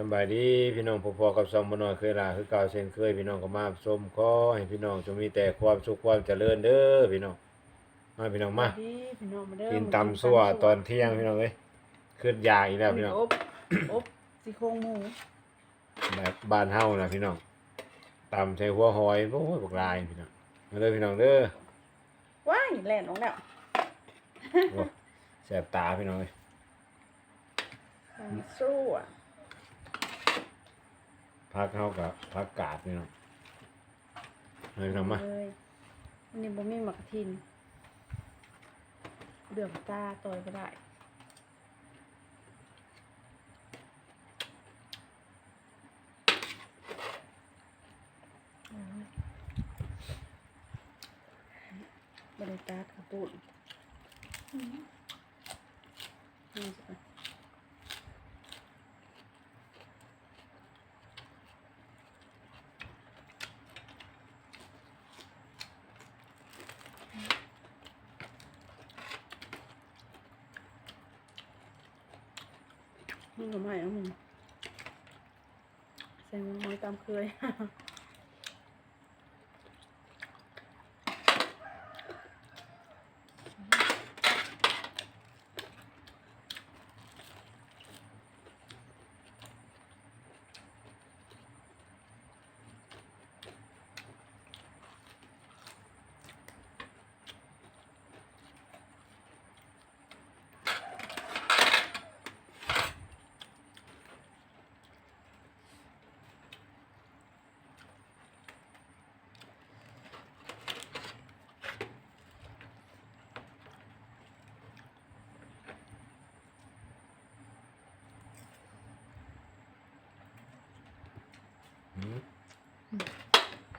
สำบายดีพี่น้องพอๆกับซอมบ่น้อยเคยลาคือเก่าเช่นเคยพี่น้องก็มาชมขอให้พี่น้องจงมีแต่ความสุขความเจริญเด้อพี่น้องมาพี่น้องมาสวัสดีพี่น้องมาเด้อกินตำซั่วตอนเที่ยงพี่น้องเอ้ยขึ้นยากอีกแล้วพี่น้องอบอบซี่โครงหมูแบบบ้านเฮานะพี่น้องตำใส่หัวหอยโอ้ยบักลายพี่น้องมาเด้อพี่น้องเด้อว้ายแล่นออกแล้วโอ้แสบตาพี่น้องเอ้ยตำซั่ว พักเฮากับพักกาดพี่น้องมาพี่น้องมาเลยวันนี้บ่มีหมักกะทินเดือมตาต่อยก็ได้บรรยากาศกระปุนนี่สิ มึงก็ไม่เอามึงใส่มึงน้อยตามเคย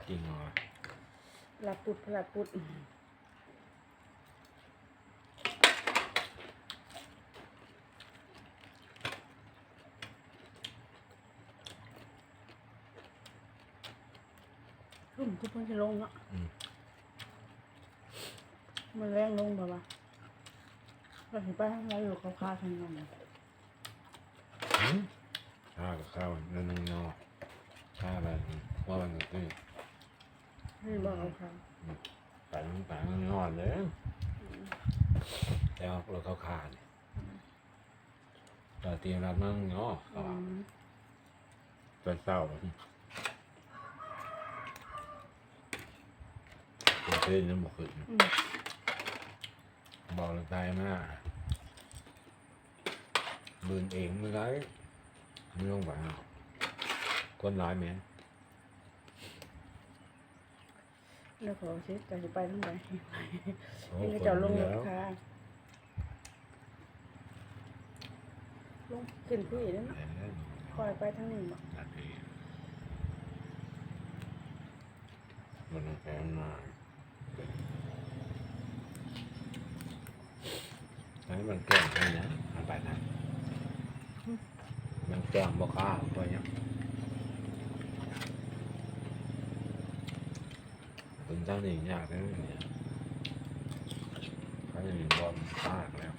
จริงเหรอหลับปุดหลับปุดรุ่มทุกคนจะลงเนาะอืมมันแรงลงแบบว่าเราเห็นป้ายเราอยู่เขาคาทางนั้นน่ะหืมข้าวกับข้าวนั่นนึงเนาะ ชาแบบว่ามันก็คือให้บอกเขาคาปังปังนอนเลยแต่ว่าเราเขาขาดตอนเตรียมรับนั่งเนาะอืมตอนเศร้าเป็นเส้นน้ำบกขึ้นอืมบอกเลยตายมากบืนเองไม่ได้ไม่ต้องไปเอา คนร้ายไหมแล้วขอเช็คจะจะไปทางไหนโอ้นี่คก็นจะลงรแล้ถวค่ะลงขึ้นพี่นั่นแต่แล้วคอยไปทางนี้บ่นาทีมันแข็งมาให้มันแกล้งไปนะมันไปนะมันแกล้งบอกข้าวไปเนี่ย เป็นเจ้าหนี้ยากนะเนี่ยเขาจะมีบอลมากแล้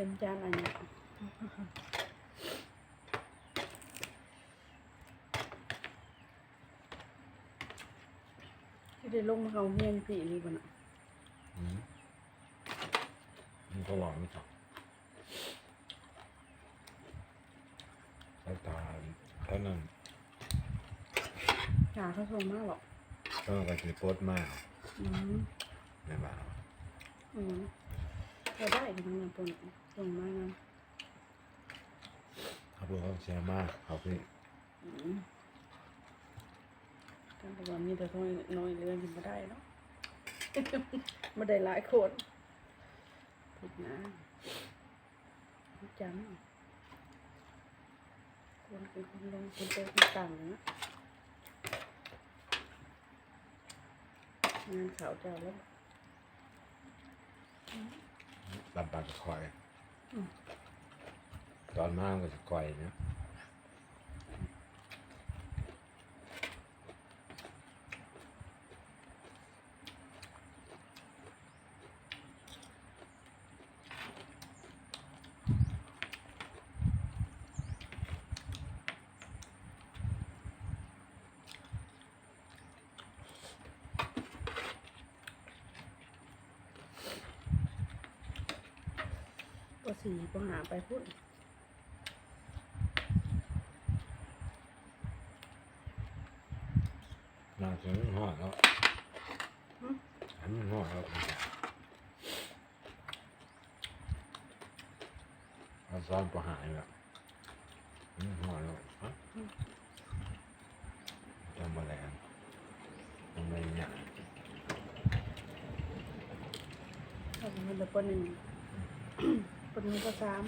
ต็มจานเลยเนี้ยที่ได้ลงเขาเฮียนพี่นี่บ่น่ะอืมมันก็หวานไม่ต่อแล้วตาเท่านั้นจ่าเขาส่งมากหรอกก็ไปกินโคตรมากอืมไม่มาอืม ก็ได้ทั้งนั้นปุ่นส่งมางั้นเขาพูดเขาเสียมากขาพี่อืมการประวัติมีแต่น้อยน้อยเรือนยังไม่ได้เนาะม่ได้หลายคนพูดนะจำคนเป็นคนลงคนเป็นคนต่างนะงานขาวเจ้าแล้ว ลำปางก็คอยอืมตอนมามันก็จะคอยนะ สี่ก็หาไปพูดนางถึงหอดแล้วอันมันหอดแล้วเอาซ้อนประหายแล้วอันมันหอดแล้วฮะจำมาแล้วทำไมเนี่ยถ้าเป็นคนละปนหนึ่ง คนหนึ่งก็สาม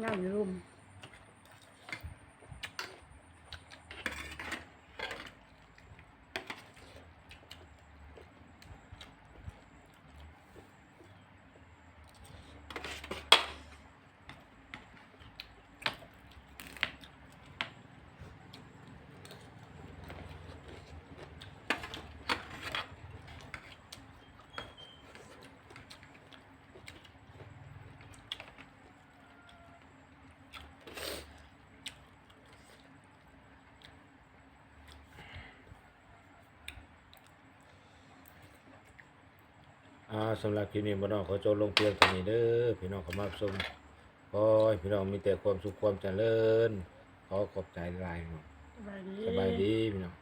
งามในรูม สำหรับคลิปนี้บ่น้องขอจบลงเพียงเท่านี้เด้อพี่น้องเข้ามาชมขอให้พี่น้องมีแต่ความสุขความเจริญขอขอบใจหลายๆเนาะสบายดีสบายดีพี่น้อง